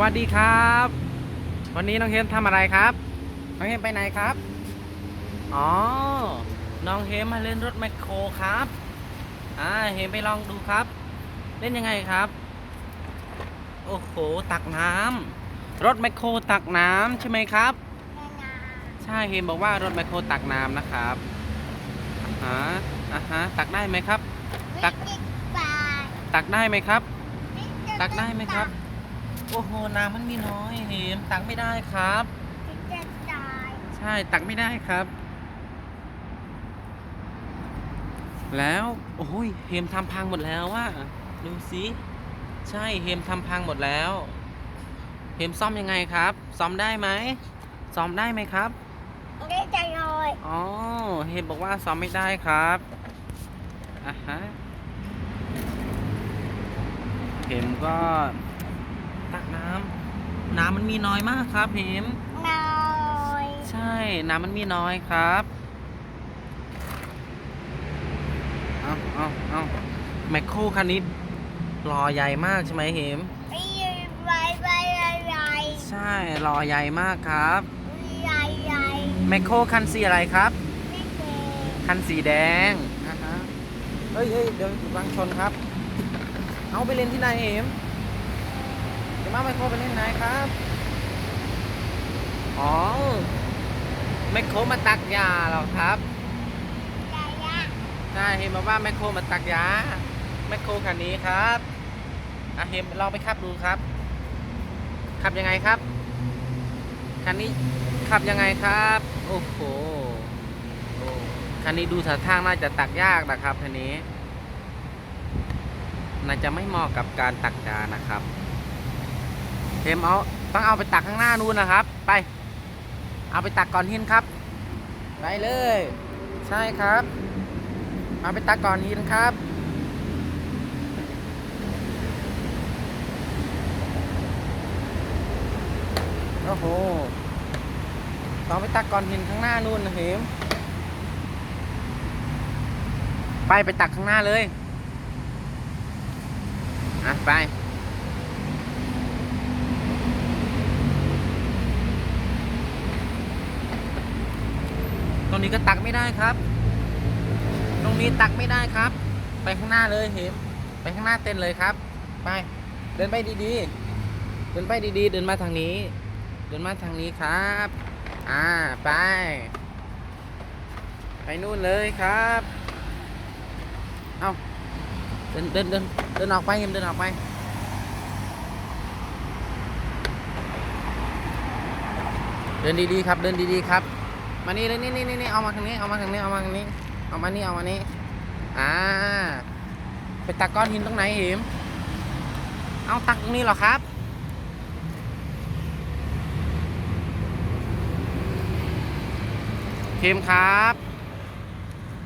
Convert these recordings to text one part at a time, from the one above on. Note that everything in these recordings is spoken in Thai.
วัสดีครับ วันนี้น้องเฮมทำอะไรครับ น้องเฮมไปไหนครับ อ๋อ น้องเฮมมาเล่นรถแมคโครครับ อ่า เฮมไปลองดูครับ เล่นยังไงครับ โอ้โห ตักน้ำ รถแมคโครตักน้ำใช่ไหมครับ ใช่ เฮมบอกว่ารถแมคโครตักน้ำนะครับอ่าฮะอ่าฮะ ตักได้ไหมครับ ตัก ตักได้ไหมครับ ตักได้ไหมครับ โอ้โหน้ำมันมีน้อยเฮมตักไม่ได้ครับใช่ตักไม่ได้ครับ แล้วโอ้ยเฮมทำพังหมดแล้วว่าดูสิใช่เฮมทำพังหมดแล้วเฮมซ่อมยังไงครับ ซ่อมได้ไหมซ่อมได้ไหมครับอ๋อเฮมบอกว่าซ่อมไม่ได้ครับอะฮะเฮมก็ ตักน้ำน้ำมันมีน้อยมากครับเฮมใช่ น้ำมันมีน้อยครับเอาเอาเอาแมคโครคันนี้รอใหญ่มากใช่ไหมเฮมใช่รอใหญ่มากครับแมคโครคันสีอะไรครับคันสีแดงอ่าฮะเฮ้ยเฮ้ยเดี๋ยววางชนครับ เอาไปเล่นที่ไหนเอมเดี๋ยว มาไมโครไปเล่นไหนครับ อ๋อไมโครมาตักยาเหรอครับใช่เห็นมาว่าแมคโครมาตักยาแมคโครคันนี้ครับอะเห็นลองไปขับดูครับ ขับยังไงครับ คันนี้ขับยังไงครับ โอ้โหโอ้คันนี้ดูท่าทางน่าจะตักยากนะครับคันนี้ น่าจะไม่เหมาะกับการตักจานนะครับ เทมเอาต้องเอาไปตักข้างหน้านู้นนะครับ ไป เอาไปตักก่อนหินครับ ไปเลย ใช่ครับ เอาไปตักก่อนหินครับโอ้โหต้องไปตักก่อนหินข้างหน้านู่นนะเห็มไปไปตักข้างหน้าเลย อะ ไป ตรงนี้ก็ตักไม่ได้ครับ ตรงนี้ตักไม่ได้ครับ ไปข้างหน้าเลยเห็มไปข้างหน้าเต้นเลยครับ ไป เดินไปดีๆ เดินไปดีๆ เดินมาทางนี้ เดินมาทางนี้ครับ อ่า ไป ไปนู่นเลยครับ เอาเดินเดินเดินเดินออกไปเห็มเดินออกไปเดินดีๆครับ เดินดีๆครับ มานี่เลยนี่นี่นี่เอามาทางนี้เอามาทางนี้เอามาทางนี้ เอามานี่เอามานี่อ่าไปตักก้อนหินตรงไหนเห็มเอาตักตรงนี้เหรอครับเฮมครับ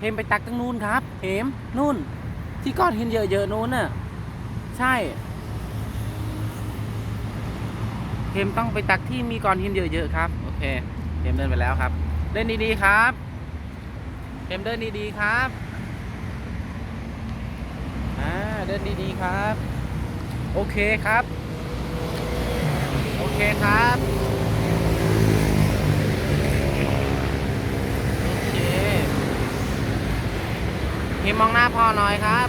เฮมไปตักตรงนู้นครับเฮมนู่น ที่ก้อนหินเยอะๆนู้นน่ะใช่เฮมต้องไปตักที่มีก้อนหินเยอะๆครับ โอเคเฮมเดินไปแล้วครับ เดินดีๆครับเฮมเดินดีๆครับ อ่า เดินดีๆครับ โอเคครับ โอเคครับโอเคพิมมองหน้าพ่อหน่อยครับ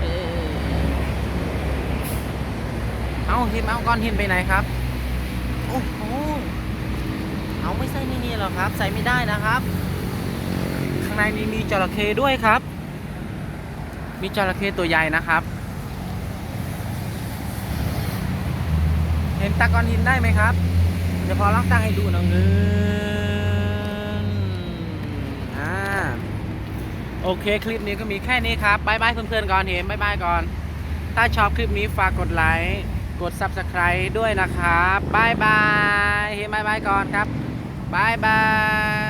เออเอา หิมเอาก้อนหินไปไหนครับ โอ้โหเอาไม่ใส่นี่นี่หรอครับ ใส่ไม่ได้นะครับ ข้างในนี้มีจระเข้ด้วยครับ มีจระเข้ตัวใหญ่นะครับ เห็นตะกอนหินได้ไหมครับเดี๋ยวพอลองตั้งให้ดูหน่อยเงินอ่าโอเคคลิปนี้ก็มีแค่นี้ครับบายบายเพื่อนๆก่อนเห็นบายบายก่อน ถ้าชอบคลิปนี้ฝากกดไลค์ กด Subscribe ด้วยนะครับบายบายเฮ้บายบายก่อนครับบายบาย